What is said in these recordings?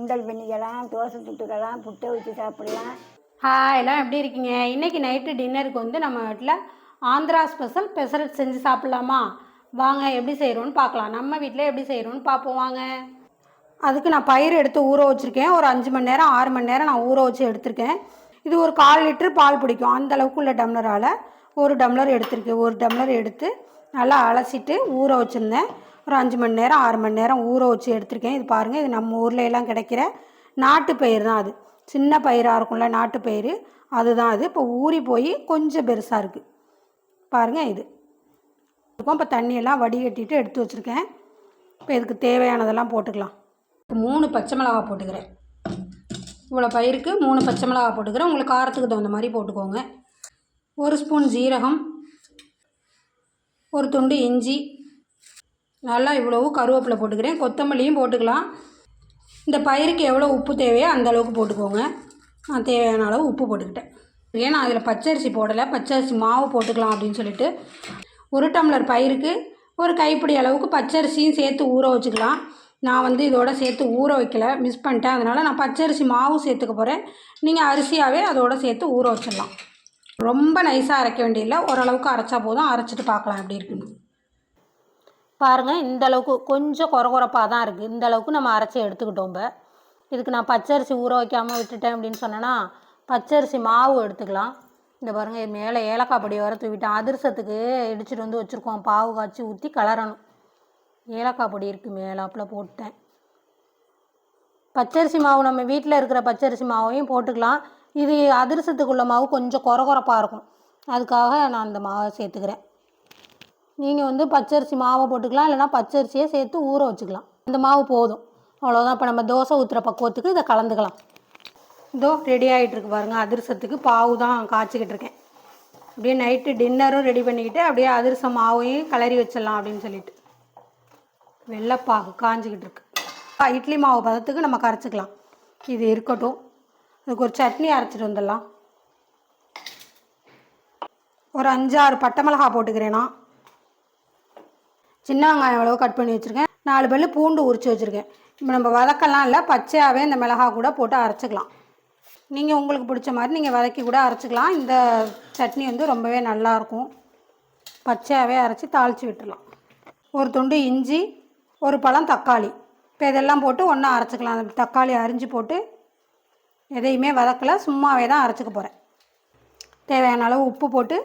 சுண்டல் பண்ணிக்கலாம் தோசை சுட்டுக்கலாம் புட்டை வச்சு சாப்பிடலாம். ஹாய் எல்லாம் எப்படி இருக்கீங்க? இன்றைக்கி நைட்டு டின்னருக்கு வந்து நம்ம வீட்டில் ஆந்திரா ஸ்பெஷல் பெசரட் செஞ்சு சாப்பிட்லாமா? வாங்க எப்படி செய்கிறோன்னு பார்க்கலாம். நம்ம வீட்டில் எப்படி செய்கிறோன்னு பார்ப்போம் வாங்க. அதுக்கு நான் பயிர் எடுத்து ஊற வச்சுருக்கேன். ஒரு அஞ்சு மணி நேரம் ஆறு மணி நேரம் நான் ஊற வச்சு எடுத்திருக்கேன். இது ஒரு கால் லிட்டர் பால் பிடிக்கும். அந்த அளவுக்கு உள்ள டம்ளரால் ஒரு டம்ளர் எடுத்திருக்கேன் ஒரு டம்ளர் எடுத்து நல்லா அலசிட்டு ஊற வச்சுருந்தேன். ஒரு அஞ்சு மணி நேரம் ஆறு மணி நேரம் ஊற வச்சு எடுத்திருக்கேன். இது பாருங்கள் இது நம்ம ஊரில் எல்லாம் கிடைக்கிற நாட்டு பயிர் தான் அது. சின்ன பயிராக இருக்கும்ல நாட்டு பயிர் அதுதான் அது. இப்போ ஊறி போய் கொஞ்சம் பெருசாக இருக்குது பாருங்கள் இது. இருக்கும் இப்போ தண்ணியெல்லாம் வடிகட்டிட்டு எடுத்து வச்சுருக்கேன். இப்போ இதுக்கு தேவையானதெல்லாம் போட்டுக்கலாம். இப்போ மூணு பச்சை மிளகா போட்டுக்கிறேன். இவ்வளோ பயிருக்கு மூணு பச்சை மிளகா போட்டுக்கிறேன். உங்களுக்கு காரத்துக்கு தகுந்த மாதிரி போட்டுக்கோங்க. ஒரு ஸ்பூன் ஜீரகம் ஒரு துண்டு இஞ்சி. நல்லா இவ்வளவு கருவேப்பிலை போட்டுக்கிறேன். கொத்தமல்லியும் போட்டுக்கலாம். இந்த பயிருக்கு எவ்வளோ உப்பு தேவையோ அந்த அளவுக்கு போட்டுக்கோங்க. நான் தேவையான அளவு உப்பு போட்டுக்கிட்டேன். ஏன்னா அதில் பச்சரிசி போடலை. பச்சரிசி மாவு போட்டுக்கலாம் அப்படின்னு சொல்லிட்டு ஒரு டம்ளர் பயிருக்கு ஒரு கைப்பிடி அளவுக்கு பச்சரிசியும் சேர்த்து ஊற வச்சுக்கலாம். நான் வந்து இதோட சேர்த்து ஊற வைக்கல. மிஸ் பண்ணிட்டேன். அதனால் நான் பச்சரிசி மாவு சேர்த்துக்க போகிறேன் நீங்கள் அரிசியாகவே அதோட சேர்த்து ஊற வச்சிடலாம். ரொம்ப நைஸாக அரைக்க வேண்டியதில்லை. ஓரளவுக்கு அரைச்சா போதும். அரைச்சிட்டு பார்க்கலாம் எப்படி இருக்குன்னு. பாருங்கள் இந்த அளவுக்கு கொஞ்சம் குறகுறப்பாக தான் இருக்குது இந்த அளவுக்கு நம்ம அரைச்சி எடுத்துக்கிட்டோம் இப்போ. இதுக்கு நான் பச்சரிசி ஊற வைக்காமல் விட்டுட்டேன் அப்படின்னு சொன்னேன்னா பச்சரிசி மாவு எடுத்துக்கலாம். இந்த பாருங்கள் இது மேலே ஏலக்காய் பொடி வர தூவிட்டேன் அதிரசத்துக்கு இடிச்சிட்டு வந்து வச்சுருக்கோம். பாவு காய்ச்சி ஊற்றி கலரணும். ஏலக்காய் பொடி இருக்குது மேலாப்பில் போட்டேன். பச்சரிசி மாவு நம்ம வீட்டில் இருக்கிற பச்சரிசி மாவையும் போட்டுக்கலாம். இது அதிரசத்துக்குள்ள மாவு கொஞ்சம் குறகுறப்பாக இருக்கும். அதுக்காக நான் அந்த மாவை சேர்த்துக்கிறேன். நீங்கள் வந்து பச்சரிசி மாவை போட்டுக்கலாம் இல்லைனா பச்சரிசியை சேர்த்து ஊற வச்சுக்கலாம். இந்த மாவு போதும். அவ்வளோதான் இப்போ நம்ம தோசை ஊற்றுற பக்குவத்துக்கு இதை கலந்துக்கலாம். இதோ ரெடி ஆகிட்டுருக்கு பாருங்கள் அதிரசத்துக்கு பாவு தான் காய்ச்சிக்கிட்டு இருக்கேன். அப்படியே நைட்டு டின்னரும் ரெடி பண்ணிக்கிட்டு அப்படியே அதிரசம் மாவையும் கிளறி வச்சிடலாம் அப்படின்னு சொல்லிட்டு. வெள்ளைப்பாகு காஞ்சிக்கிட்டு இருக்கு. இட்லி மாவு பதத்துக்கு நம்ம கரைச்சிக்கலாம். இது இருக்கட்டும். அதுக்கு ஒரு சட்னி அரைச்சிட்டு வந்துடலாம். ஒரு அஞ்சாறு பட்டை மிளகா போட்டுக்கிறேன்னா சின்ன வெங்காயம் எவ்வளோ கட் பண்ணி வச்சுருக்கேன். நாலு பல்லு பூண்டு உரிச்சு வச்சுருக்கேன். இப்போ நம்ம வதக்கலாம் இல்லை பச்சையாகவே இந்த மிளகா கூட போட்டு அரைச்சிக்கலாம். நீங்கள் உங்களுக்கு பிடிச்ச மாதிரி நீங்கள் வதக்கி கூட அரைச்சிக்கலாம். இந்த சட்னி வந்து ரொம்பவே நல்லாயிருக்கும் பச்சையாகவே அரைச்சி தாளித்து விட்டுடலாம் ஒரு துண்டு இஞ்சி ஒரு பழம் தக்காளி. இப்போ இதெல்லாம் போட்டு ஒன்றா அரைச்சிக்கலாம். அந்த தக்காளி அரிஞ்சு போட்டு எதையுமே வதக்கலை சும்மாவே தான் அரைச்சிக்க போகிறேன் தேவையான அளவு உப்பு போட்டு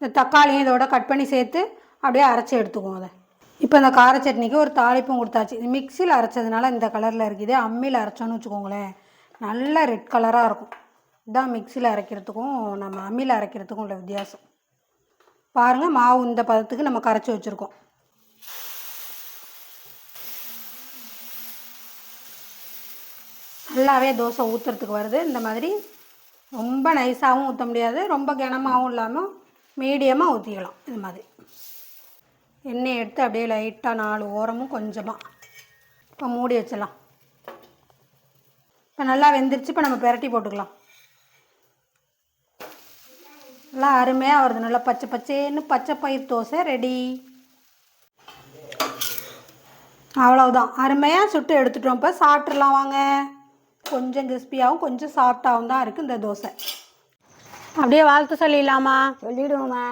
இந்த தக்காளியும் இதோட கட் பண்ணி சேர்த்து அப்படியே அரைச்சி எடுத்துக்குவோம் அதை. இப்போ இந்த கார சட்னிக்கு ஒரு தாளிப்பும் கொடுத்தாச்சு. இது மிக்சியில் அரைச்சதுனால இந்த கலரில் இருக்குது அம்மியில் அரைச்சோன்னு வச்சுக்கோங்களேன். நல்ல ரெட் கலராக இருக்கும். இதுதான் மிக்சியில் அரைக்கிறதுக்கும் நம்ம அம்மியில் அரைக்கிறதுக்கும் உள்ள வித்தியாசம். பாருங்கள் மாவு இந்த பதத்துக்கு நம்ம கரைச்சி வச்சுருக்கோம். நல்லாவே தோசை ஊற்றுறதுக்கு வருது. இந்த மாதிரி ரொம்ப நைஸாகவும் ஊற்ற முடியாது. ரொம்ப கனமாகவும் இல்லாமல் மீடியமாக ஊற்றிக்கலாம் இது மாதிரி. எண்ணெய் எடுத்து அப்படியே லைட்டாக நாலு ஓரமும் கொஞ்சமாக இப்போ மூடி வச்சிடலாம். இப்போ நல்லா வெந்துருச்சு. இப்போ நம்ம பெரட்டி போட்டுக்கலாம். நல்லா அருமையாக வருது. நல்லா பச்சை பச்சேன்னு பச்சை பயிர் தோசை ரெடி அவ்வளவுதான். அருமையாக சுட்டு எடுத்துட்டோம். இப்போ சாப்பிட்றலாம் வாங்க. கொஞ்சம் கிறிஸ்பியாகவும் கொஞ்சம் சாஃப்டாகவும் தான் இருக்குது இந்த தோசை. அப்படியே வாழ்த்து சொல்லிடலாமா? சொல்லிடுவோம்மா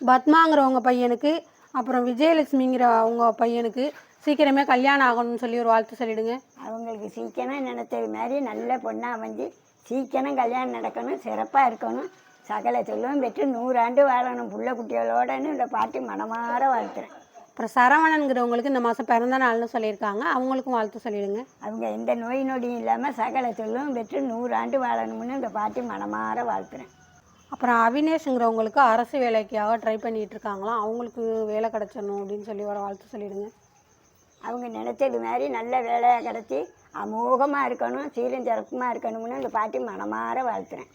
பத்மாங்கிறவங்க பையனுக்கு அப்புறம் விஜயலட்சுமிங்கிற அவங்க பையனுக்கு சீக்கிரமே கல்யாணம் ஆகணும்னு சொல்லி ஒரு வாழ்த்து சொல்லிடுங்க. அவங்களுக்கு சீக்கிரம் நினைச்சது மாதிரி நல்ல பொண்ணாக அமைஞ்சு சீக்கிரம் கல்யாணம் நடக்கணும் சிறப்பாக இருக்கணும். சகல செல்வம் பெற்று நூறாண்டு வாழணும். புள்ள குட்டிகளோடன்னு இந்த பாட்டி மனமாற வாழ்த்துறேன். அப்புறம் சரவணனுங்கிறவங்களுக்கு இந்த மாதம் பிறந்த நாள்னு சொல்லியிருக்காங்க. அவங்களுக்கும் வாழ்த்து சொல்லிடுங்க. அவங்க எந்த நோய் நொடியும் இல்லாமல் சகல செல்வம் பெற்று நூறாண்டு வாழணும்னு இந்த பாட்டி மனமாற வாழ்த்துறேன். அப்புறம் அவினேஷுங்கிறவங்களுக்கு அரசு வேலைக்காக ட்ரை பண்ணிட்டு இருக்காங்களாம் அவங்களுக்கு வேலை கிடச்சிடணும் அப்படின்னு சொல்லி ஒரு வாழ்த்து சொல்லிடுங்க. அவங்க நினைச்சது மாதிரி நல்ல வேலையாக கிடச்சி அமோகமாக இருக்கணும் சீரும் சிறப்புமாக இருக்கணும்னு இந்த பாட்டி மனமாற வாழ்த்துறேன்.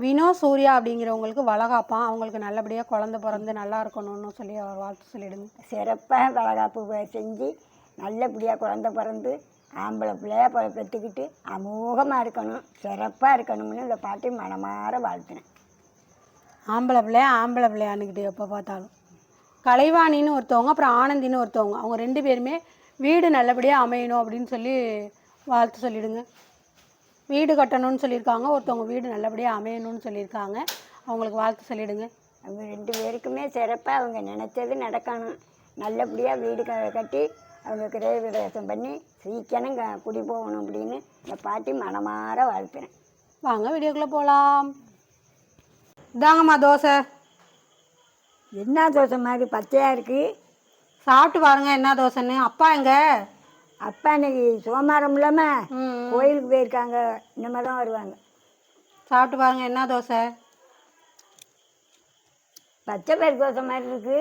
வினோ சூர்யா அப்படிங்கிறவங்களுக்கு வளகாப்பான் அவங்களுக்கு நல்லபடியாக குழந்த பிறந்து நல்லா இருக்கணும்னு சொல்லி ஒரு வாழ்த்து சொல்லிடுங்க. சிறப்பாக வளகாப்பு செஞ்சு நல்லபடியாக குழந்த பிறந்து ஆம்பளை பிள்ளைய ப பெற்றுக்கிட்டு அமோகமாக இருக்கணும். சிறப்பாக இருக்கணும்னு இந்த பாட்டி மனமாற வாழ்த்துறேன். ஆம்பளை பிள்ளையா ஆம்பளை பிள்ளையானுக்கிட்டு எப்போ பார்த்தாலும். கலைவாணின்னு ஒருத்தவங்க அப்புறம் ஆனந்தின்னு ஒருத்தவங்க. அவங்க ரெண்டு பேருமே வீடு நல்லபடியாக அமையணும் அப்படின்னு சொல்லி வாழ்த்து சொல்லிடுங்க. வீடு கட்டணும்னு சொல்லியிருக்காங்க. ஒருத்தவங்க வீடு நல்லபடியாக அமையணும்னு சொல்லியிருக்காங்க. அவங்களுக்கு வாழ்த்து சொல்லிடுங்க. அவங்க ரெண்டு பேருக்குமே சிறப்பாக அவங்க நினச்சது நடக்கணும். நல்லபடியாக வீடு க கட்டி அவங்க கிரக பிரவேசம் பண்ணி சீக்கிரம் க குடி போகணும் அப்படின்னு இந்த பாட்டி மனமாற வாழ்த்துறேன். வாங்க வீடியோக்குள்ளே போகலாம் இதாங்கம்மா தோசை. என்ன தோசை மாதிரி பச்சையாக இருக்குது சாப்பிட்டு பாருங்க என்ன தோசைன்னு. அப்பா எங்க? அப்பா இன்னைக்கு சோமாரம் இல்லாமல் கோயிலுக்கு போயிருக்காங்க. இனிமேல் தான் வருவாங்க. சாப்பிட்டு பாருங்க என்ன தோசை? பச்சை பயிர் தோசை மாதிரி இருக்குது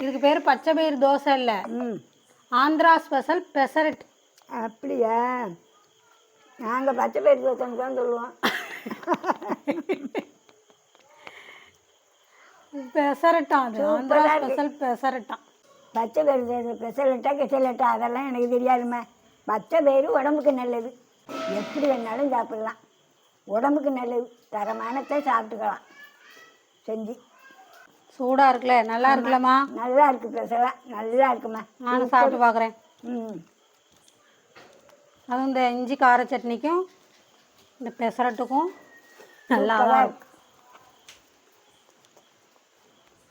இதுக்கு பேர் பச்சை பயிறு தோசை இல்லை. ம். ஆந்திரா ஸ்பெஷல் பெசரட். அப்படியா? நாங்கள் பச்சை பயிர் தோசைன்னு தான் சொல்லுவோம். பெசரட்டான் அது. ஆந்திரா இருக்கு. ஸ்பெஷல் பெசரட்டான். பச்சை தோசை பெசலட்டா கெசலட்டா அதெல்லாம் எனக்கு தெரியாதும்மா. பச்சை பயிறு உடம்புக்கு நல்லது. எப்படி வேணாலும் சாப்பிடலாம். உடம்புக்கு நல்லது. தரமானத்தை சாப்பிட்டுக்கலாம். செஞ்சு. சூடாக இருக்குல்ல? நல்லா இருக்குல்லம்மா? நல்லா இருக்கு பெசலாம் நல்லா இருக்குமா நானும் சாப்பிட்டு பார்க்குறேன் ம். அதுவும் இந்த இஞ்சி கார சட்னிக்கும் இந்த பெசரட்டுக்கும் நல்லா இருக்கு.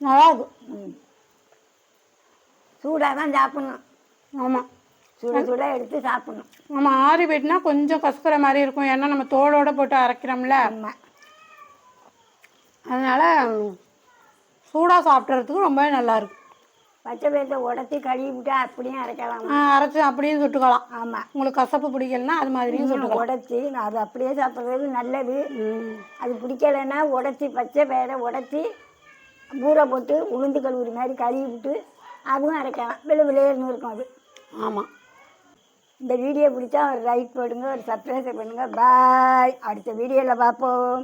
நல்லா இருக்கும் ம். சூடாக தான் சாப்பிட்ணும். ஆமாம் சுட சுட எடுத்து சாப்பிட்ணும். நம்ம ஆறி போயிட்டுனா கொஞ்சம் கசக்கிற மாதிரி இருக்கும். ஏன்னா நம்ம தோலோட போட்டு அரைக்கிறோம்ல. ஆமாம் அதனால் சூடாக சாப்பிட்றதுக்கு ரொம்பவே நல்லா இருக்கும். பச்சை பயிரத்தை உடச்சி கழுவி விட்டா அப்படியும் அரைக்கலாம். ஆ, அரைச்சு அப்படியும் சுட்டுக்கலாம். ஆமாம் உங்களுக்கு கசப்பு பிடிக்கலன்னா அது மாதிரியும் சுட்டுக்கலாம். உடச்சி அது அப்படியே சாப்பிட்றது நல்லது. ம். அது பிடிக்கலைன்னா உடச்சி பச்சை பயிரை உடச்சி ஊற போட்டு உளுந்து கழுவுற மாதிரி கழுவி விட்டு அதுவும் அரைக்கலாம். விலை விளையர்னு இருக்கும் அது. ஆமாம் இந்த வீடியோ பிடிச்சா ஒரு லைக் போடுங்க ஒரு சப்ஸ்கிரைப் பண்ணுங்கள் பாய் அடுத்த வீடியோவில் பார்ப்போம்.